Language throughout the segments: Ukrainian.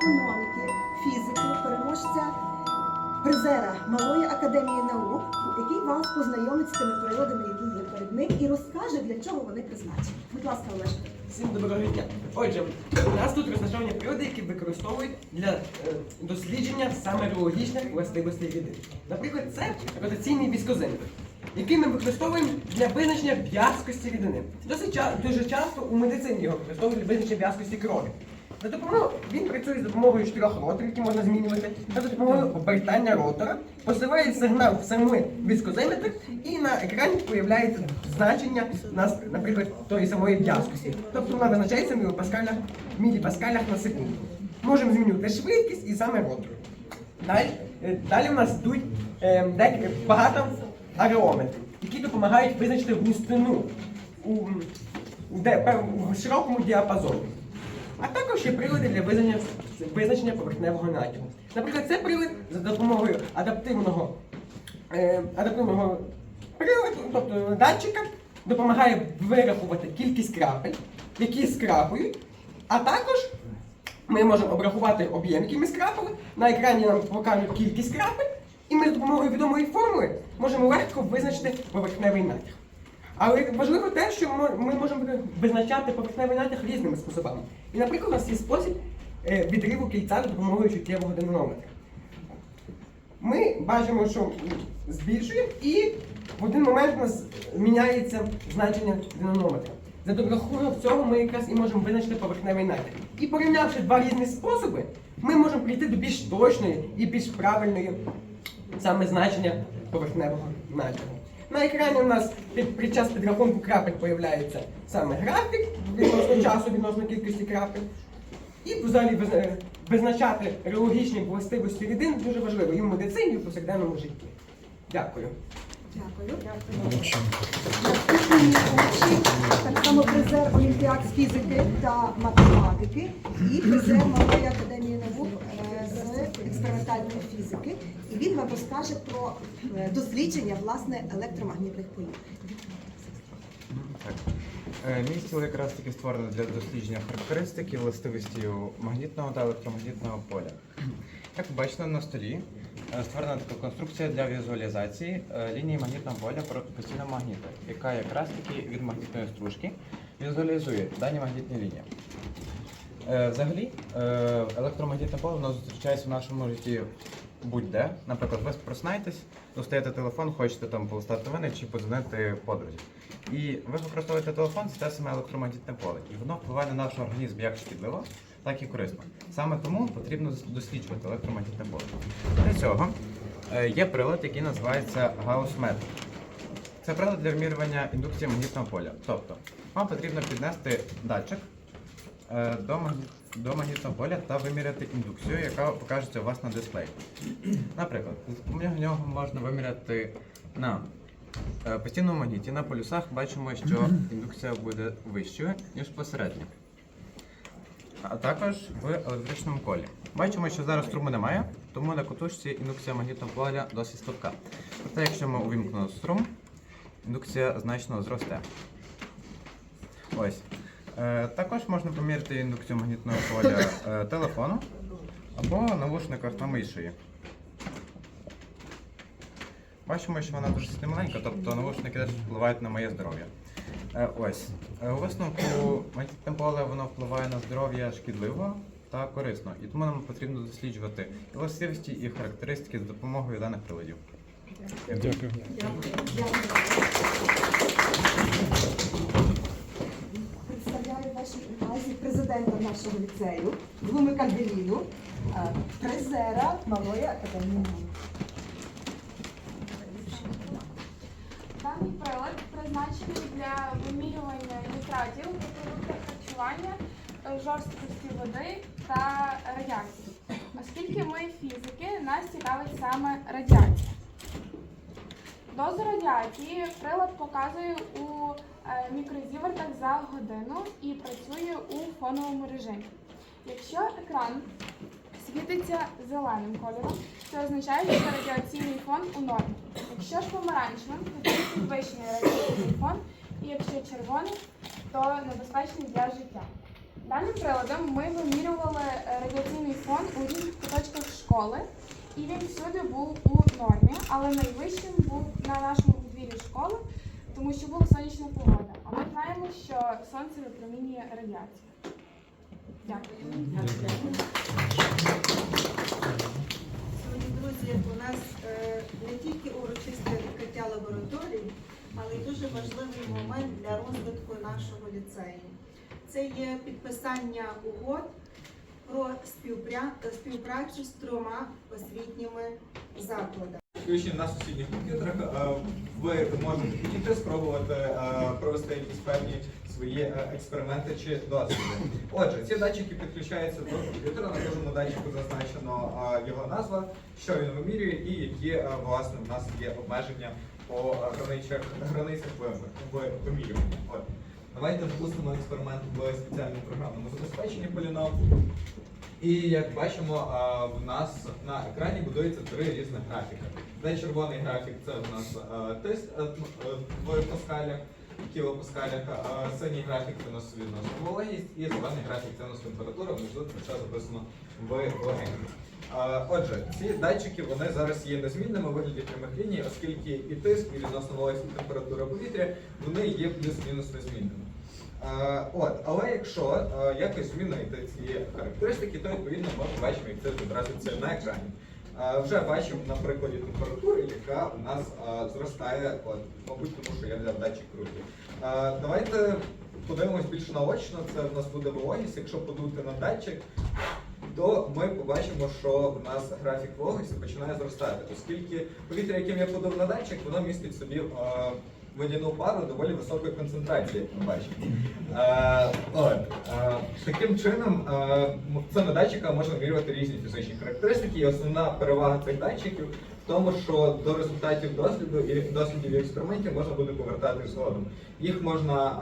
економіки, фізики, переможця призера Малої академії наук, який вас познайомить з тими приладами, які є перед ним, і розкаже, для чого вони призначені. Будь ласка, Олешко. Всім доброго дня. Отже, у нас тут розташовані прилади, які використовують для е, дослідження саме біологічних властивостей води. Наприклад, це ротаційний віскозинтер, який ми використовуємо для визначення в'язкості рідини. Досить ча- дуже часто у медицині його використовують для визначення в'язкості крові. За допомогою він працює за допомогою чотирьох роторів, які можна змінювати, за допомогою обертання ротора посилає сигнал в самий віскозиметр, і на екрані появляється значення, наприклад, тої самої в'язкості. Тобто вона визначається в міліпаскалях, міліпаскалях на секунду. Можемо змінювати швидкість і саме ротор. Далі, е, далі в нас йдуть е, багато ареометрів, які допомагають визначити густину у, у, де- у широкому діапазоні. А також є прилади для визначення, визначення поверхневого натягу. Наприклад, це прилад за допомогою адаптивного, е, адаптивного приладу, тобто датчика, допомагає вирахувати кількість крапель, які скрапують, а також ми можемо обрахувати об'єм, який ми скрапали, на екрані нам покажуть кількість крапель, і ми з допомогою відомої формули можемо легко визначити поверхневий натяг. Але важливо те, що ми- можемо визначати поверхневий натяг різними способами. І, наприклад, у нас є спосіб е, відриву кільця за допомогою чуттєвого динамометра. Ми бачимо, що збільшуємо, і в один момент у нас міняється значення динанометра. За рахунок цього ми якраз і можемо визначити поверхневий натяг. І порівнявши два різні способи, ми можемо прийти до більш точної і більш правильної саме значення поверхневого натягу. На екрані у нас під, під час підрахунку крапель появляється саме графік відносно часу, відносно кількості крапель. І взагалі визна- визначати реологічні властивості рідин дуже важливо і в медицині, і в повсякденному житті. Дякую. Дякую. Учень, так само призер Олімпіад з фізики та математики і призер Малої академії наук е, експериментальної фізики. І він вам розкаже про е, дослідження власне електромагнітних полів. Так. Е, Мій стіл якраз таки створений для дослідження характеристик і властивості магнітного та електромагнітного поля. Як ви бачите на столі, е, створена така конструкція для візуалізації лінії магнітного поля постійного магніта, яка якраз таки від магнітної стружки візуалізує дані магнітні лінії. Е, Взагалі, е, електромагнітне поле воно зустрічається в нашому житті будь-де. Наприклад, ви просинаєтесь, достаєте телефон, хочете там полистати новини чи подзвонити подрузі. І ви використовуєте телефон, це те саме електромагнітне поле. І воно впливає на наш організм як шкідливо, так і корисно. Саме тому потрібно досліджувати електромагнітне поле. Для цього е, є прилад, який називається гаусметр. Це прилад для вимірювання індукції магнітного поля. Тобто, вам потрібно піднести датчик до, магні- магнітного поля та виміряти індукцію, яка покажеться у вас на дисплеї. Наприклад, з допомогою нього можна виміряти на е, постійному магніті. На полюсах бачимо, що індукція буде вищою, ніж посередня. А також в електричному колі. Бачимо, що зараз струму немає, тому на кутушці індукція магнітного поля досить слабка. Проте, якщо ми увімкнемо струм, індукція значно зросте. Ось. Е, також можна поміряти індукцію магнітного поля е, телефону або навушниках на миші. Бачимо, що вона дуже сильно маленька, тобто навушники теж впливають на моє здоров'я. Е, ось. У висновку магнітне поле воно впливає на здоров'я шкідливо та корисно. І тому нам потрібно досліджувати і властивості і характеристики з допомогою даних приладів. Дякую. Представляю президента нашого ліцею Глуми Кальделіну, е, призера Малої академії. Даний прилад призначений для вимірювання нітратів у продуктах харчування, е, жорсткості води та радіації. Оскільки ми фізики, нас цікавить саме радіація. Дозу радіації прилад показує у мікрозівертах за годину і працює у фоновому режимі. Якщо екран світиться зеленим кольором, це означає, що радіаційний фон у нормі. Якщо ж помаранчевим, то це підвищений радіаційний фон, і якщо червоний, то небезпечний для життя. Даним приладом ми вимірювали е, радіаційний фон у різних куточках школи і він всюди був у нормі, але найвищим був на нашому подвір'ї школи, тому що була сонячна погода. А ми знаємо, що сонце випромінює радіацію. Дякую. Сьогодні, друзі, у нас е, не тільки урочисте відкриття лабораторії, але й дуже важливий момент для розвитку нашого ліцею. Це є підписання угод про співпрацю з трьома освітніми закладами. На сусідніх комп'ютерах, е, ви можете підійти, спробувати е, провести якісь певні свої е, експерименти чи досліди. Отже, ці датчики підключаються до комп'ютера. На кожному датчику зазначено його назва, що він вимірює, і які власне в нас є обмеження по границях границях вимірювання. Давайте запустимо експеримент в спеціальному програмному забезпеченні Polynom. І як бачимо, в нас на екрані будується три різних графіки. Червоний графік це в нас тиск е, е, в паскалях, кілопаскалях, синій графік це у нас відносно вологість, і зелений графік це у нас температура, внизу це все записано в легенді. Отже, ці датчики вони зараз є незмінними у вигляді прямих ліній, оскільки і тиск, і відносно вологість температура повітря вони є плюс-мінус незмінними. От, але якщо якось змінити ці характеристики, то відповідно ми побачимо, як це відобразиться на екрані. Вже бачимо на прикладі температури, яка у нас зростає, от, мабуть, тому що я взяв датчик руки. Давайте подивимось більш наочно. Це в нас буде вологість. Якщо подути на датчик, то ми побачимо, що в нас графік вологості починає зростати, оскільки повітря, яким я подав на датчик, воно містить в собі е, водяну пару доволі високої концентрації, як ми бачимо. Е, е, таким чином, цими датчиками можна вимірювати різні фізичні характеристики, і основна перевага цих датчиків в тому, що до результатів досліду і дослідів експериментів можна буде повертати згодом. Їх можна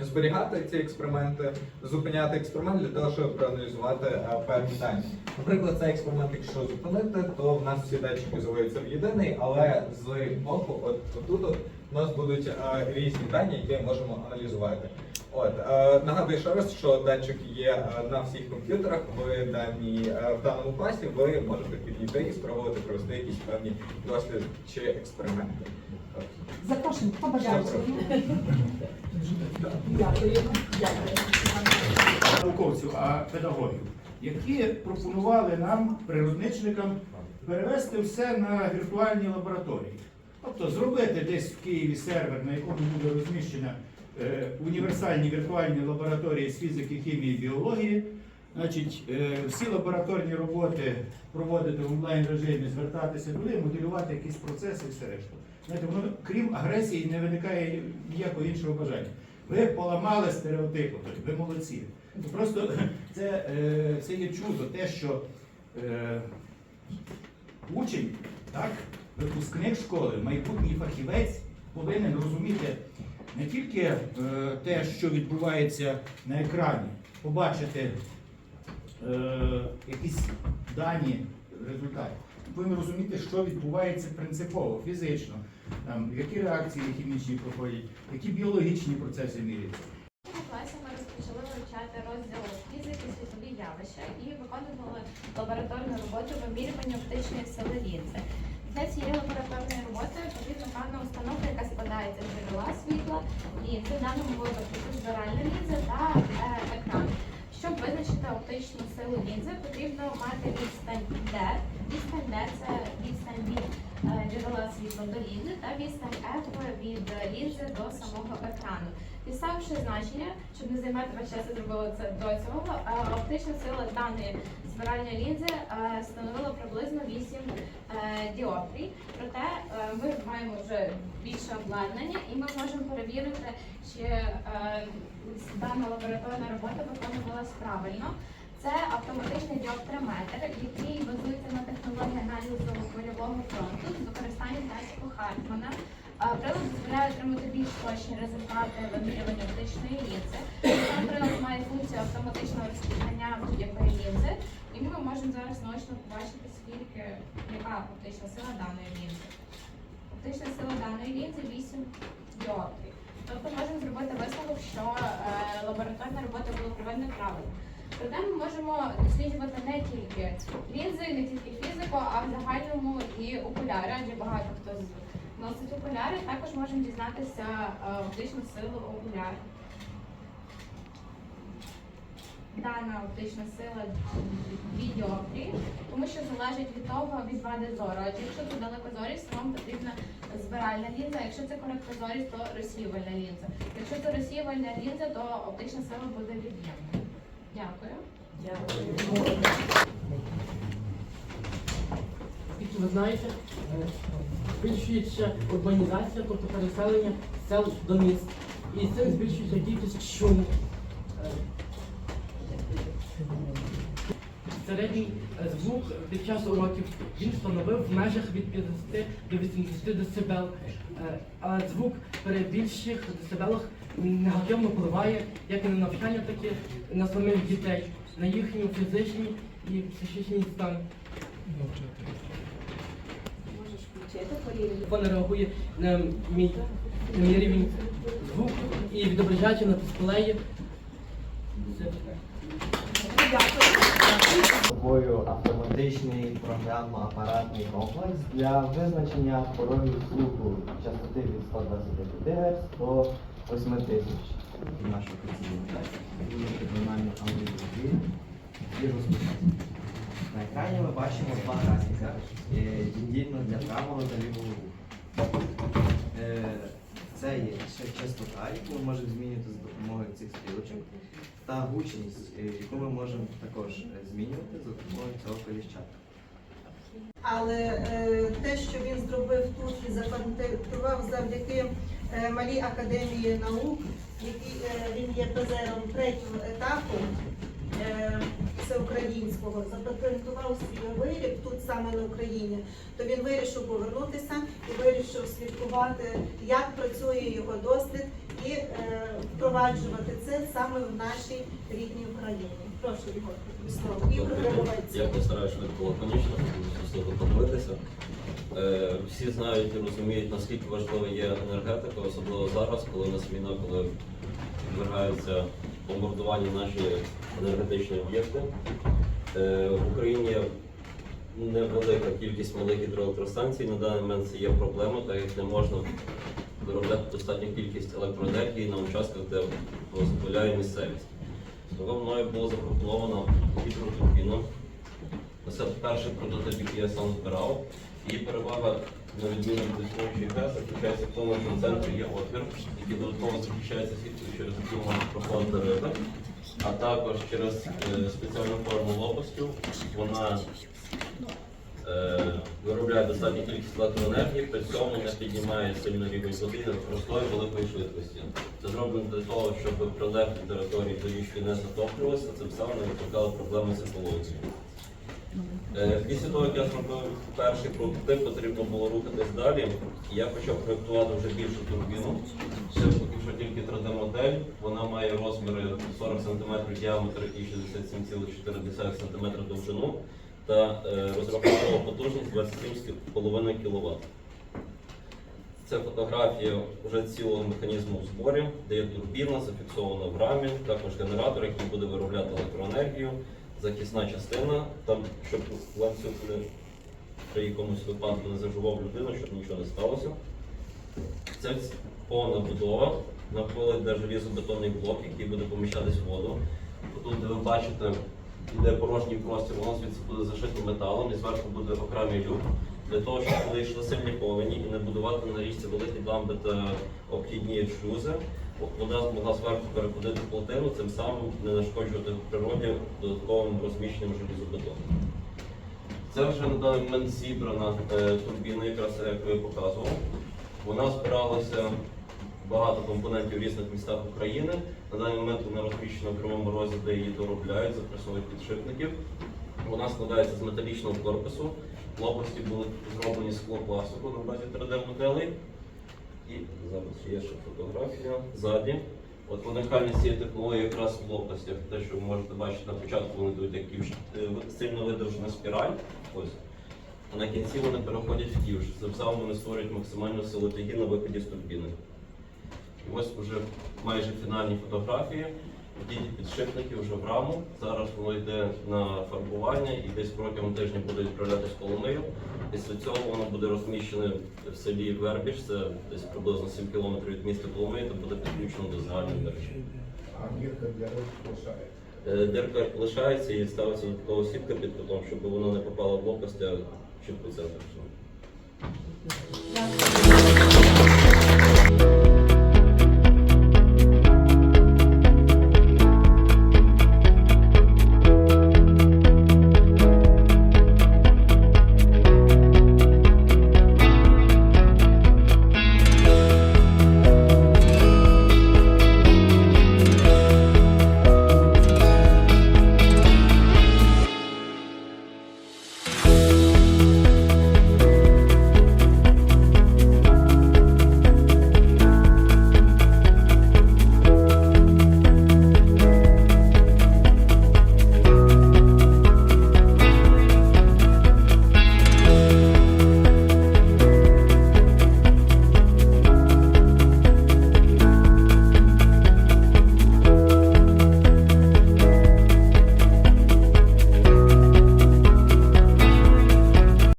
зберігати ці експерименти, зупиняти експеримент для того, щоб проаналізувати е, певні дані. Наприклад, цей експеримент, якщо зупинити, то в нас всі датчики зливаються в єдиний, але з боку, от отут от, у нас будуть е, різні дані, які можемо аналізувати. От е, нагадую ще раз, що датчик є на всіх комп'ютерах в даній е, в даному класі. Ви можете підійти і спробувати провести якісь певні досліди чи експерименти. Запрошуємо, хто науковців, а педагогів, які пропонували нам, природничникам, перевести все на віртуальні лабораторії. Тобто зробити десь в Києві сервер, на якому буде розміщена е, універсальні віртуальні лабораторії з фізики, хімії, біології. Значить, е, всі лабораторні роботи проводити в онлайн режимі, звертатися туди, моделювати якісь процеси і все решта. Знаєте, воно крім агресії не виникає ніякого іншого бажання. Ви поламали стереотипи, ви молодці. Ну, Просто це, е, це є чудо, те, що е, учень, так, випускник школи, майбутній фахівець повинен розуміти не тільки е, те, що відбувається на екрані, побачити е, якісь дані результатів. Повинен розуміти, що відбувається принципово, фізично, там, які реакції хімічні проходять, які біологічні процеси міряються. В класі ми розпочали вивчати розділ фізики, світові явища і виконували лабораторну роботу вимірювання оптичної лінзи. Для цієї лабораторної роботи потрібна певна установка, яка складається з джерела світла, лінзи, в даному випадку збиральна лінза та е, екран. Щоб визначити оптичну силу лінзи, потрібно мати відстань D. Відстань D – це відстань від е, джерела світла до лінзи та відстань F від лінзи до самого екрану. Підставивши значення, щоб не займати весь час, я зробила це до цього, оптична сила даної збиральної лінзи е, становила приблизно 8 е, діоптрій. Проте е, ми маємо вже більше обладнання і ми можемо перевірити, чи дана лабораторна робота виконувалась правильно. Це автоматичний діоптрометр, який базується на технології аналізу хвильового фронту з використанням датчику Хартмана. Прилад дозволяє отримати більш точні результати вимірювання оптичної лінзи. Сам прилад має функцію автоматичного розпізнання будь-якої лінзи, ми можемо зараз наочно побачити, скільки яка оптична сила даної лінзи. Оптична сила даної лінзи 8 діоптрій. Тобто можемо зробити висновок, що е, лабораторна робота була проведена правильно. Проте ми можемо досліджувати не тільки лінзи, не тільки фізику, а в загальному і окуляри, адже багато хто з- носить окуляри. Також можемо дізнатися е, оптичну силу окуляр. Дана оптична сила відеофрі, тому що залежить від того від вади зору. Адже якщо це далекозорість, то вам потрібна збиральна лінза. Якщо це короткозорість, то розсіювальна лінза. Якщо це розсіювальна лінза, то оптична сила буде від'ємною. Дякую. Як ви знаєте, е, збільшується урбанізація, тобто переселення сел до міст. І цим збільшується кількість шуму. Е, Середній е, звук під час уроків він встановив в межах від 50 до 80 дБ. Е, А звук при більших децибелах негативно впливає як на навчання, так і на самих дітей, на їхній фізичний і психічний стан. Телефон реагує на мій, на мій рівень звуку і відображається на дисплеї. Собою автоматичний програмно-апаратний комплекс для визначення порогів слуху частоти від 125 Гц до 8000 і нашу виконання аудіозвуки і. На екрані ми бачимо два графіка, е, для правого та лівого руху. Це є частота, яку ми можемо змінювати з допомогою цих стрілочок, та гучність, е, яку ми можемо також е, змінювати за допомогою цього коліщатка. Але е, те, що він зробив тут і запатентував завдяки е, малій академії наук, який е, він є призером третього етапу е, всеукраїнського, запатентував свій виріб тут саме на Україні, то він вирішив повернутися і слідкувати, як працює його досвід, і е, впроваджувати це саме в нашій рідній Україні. Прошу Ігор, тобі слово. І Я постараюся швидко лаконічно, щоб подивитися. Е, Всі знають і розуміють, наскільки важливою є енергетика, особливо зараз, коли у нас війна, коли підвергаються бомбардуванню наші енергетичні об'єкти. Е, В Україні невелика кількість малих гідроелектростанцій. На даний момент це є проблема, так як не можна виробляти достатню кількість електроенергії на участках, де дозволяє місцевість. Того мною було запропоновано гідротурбіну. Це перший прототип, який я сам збирав. Її перевага на відміну від існуючої ГЕС заключається в тому, що в центрі є отвір, який додатково захищається сіткою через яку можна проходити а також через е, спеціальну форму лопастів Вона е, виробляє достатню кількість електроенергії, при цьому не піднімає сильно рівень води на простої великої швидкості. Це зроблено для того, щоб прилеглі території до річки не затоплювалися, це все не викликало проблеми з екологією. Е, Після того, як я зробив перший прототип, потрібно було рухатись далі. Я почав проєктувати вже більшу турбіну. Це поки що тільки 3D-модель. Вона має розміри 40 см діаметр і 67,4 см довжину та е, розрахункова потужність 27,5 кВт. Це фотографія вже цілого механізму в зборі, де є турбіна, зафіксована в рамі, також генератор, який буде виробляти електроенергію, захисна частина, там, щоб ланцюг при якомусь випадку не заживав людину, щоб нічого не сталося. Це повна будова, навколо йде желізобетонний блок, який буде поміщатись в воду. Тут, де ви бачите, йде порожній простір, воно звідси буде зашито металом і зверху буде окремий люк. Для того, щоб коли йшли сильні повені і не будувати на річці великі дамби та обхідні шлюзи, вода змогла зверху переходити плотину, цим самим не нашкоджувати природі додатковим розміщенням желізобетону. Це вже на даний момент зібрана е, турбіна, якраз як я показував. Вона збиралася багато компонентів в різних містах України. На даний момент вона розміщена в Кривому Розі, де її доробляють, запресовують підшипників. Вона складається з металічного корпусу. Лопасті були зроблені з склопластику на базі 3D-моделей. І зараз є ще фотографія ззаді. От уникальність цієї технології якраз в лопастях. Те, що ви можете бачити на початку, вони йдуть як ківш, е, сильно видовжена спіраль. Ось. А на кінці вони переходять в ківш. Тим самим вони створюють максимальну силу тяги на виході з турбіни. І ось вже майже фінальні фотографії. Ті підшипники вже в раму. Зараз воно йде на фарбування і десь протягом тижня буде відправлятись в Коломию. Після цього воно буде розміщене в селі Вербіж, це десь приблизно 7 кілометрів від міста Коломиї, та буде підключено до загальної мережі. А мірка для рук лишає. Е, Дирка лишається і ставиться додаткова сітка під кутом, щоб воно не попало в лопасті, а чітко центр. Дякую.